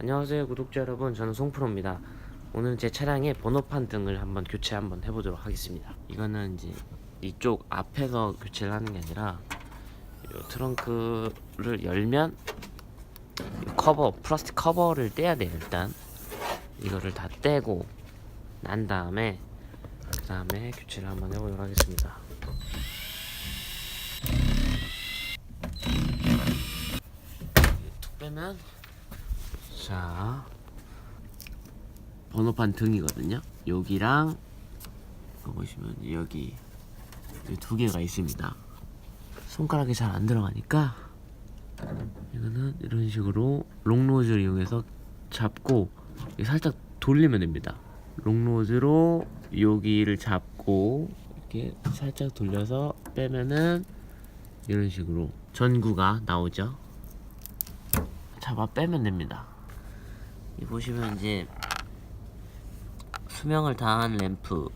안녕하세요 구독자 여러분. 저는 송프로입니다. 오늘 제 차량의 번호판 등을 한번 교체 한번 해보도록 하겠습니다. 이거는 이제 이쪽 앞에서 교체를 하는 게 아니라 이 트렁크를 열면 이 커버 플라스틱 커버를 떼야 돼요 일단. 이거를 다 떼고 난 다음에 그 다음에 교체를 한번 해보도록 하겠습니다. 툭 빼면 자 번호판 등이거든요. 여기랑 보시면 여기 이두 개가 있습니다. 손가락이 잘 안 들어가니까 이거는 이런 식으로 롱로즈를 이용해서 잡고 살짝 돌리면 됩니다. 롱로즈로 여기를 잡고 이렇게 살짝 돌려서 빼면은 이런 식으로 전구가 나오죠. 잡아 빼면 됩니다. 이 보시면 이제 수명을 다한 램프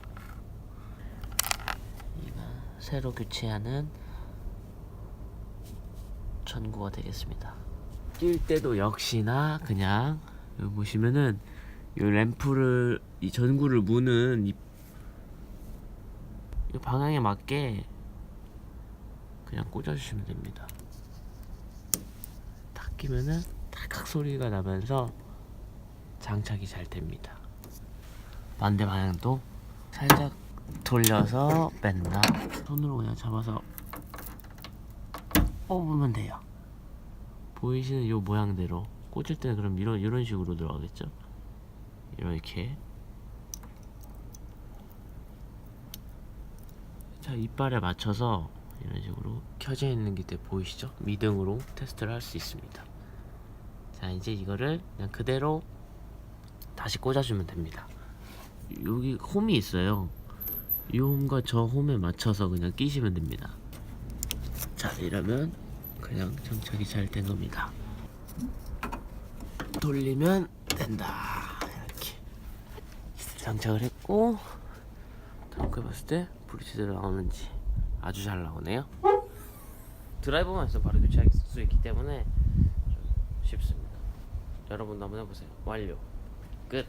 새로 교체하는 전구가 되겠습니다. 낄 때도 역시나 그냥 여기 보시면은 이 램프를 이 전구를 무는 이, 이 방향에 맞게 그냥 꽂아주시면 됩니다. 탁 끼면은 탁탁 소리가 나면서 장착이 잘 됩니다. 반대 방향도 살짝 돌려서 뺀다. 손으로 그냥 잡아서 뽑으면 돼요. 보이시는 이 모양대로 꽂을 때는 그럼 이런 이런 식으로 들어가겠죠? 이렇게 자 이빨에 맞춰서 이런 식으로 켜져 있는 게 보이시죠? 미등으로 테스트를 할 수 있습니다. 자 이제 이거를 그냥 그대로 다시 꽂아주면 됩니다. 여기 홈이 있어요. 이 홈과 저 홈에 맞춰서 그냥 끼시면 됩니다. 자 이러면 그냥 장착이 잘 된 겁니다. 돌리면 된다. 이렇게 장착을 했고 트렁크에 봤을 때 불이 제대로 나오는지 아주 잘 나오네요. 드라이버만 있으면 바로 교체할 수 있기 때문에 좀 쉽습니다. 여러분도 한번 해보세요. 완료. Good.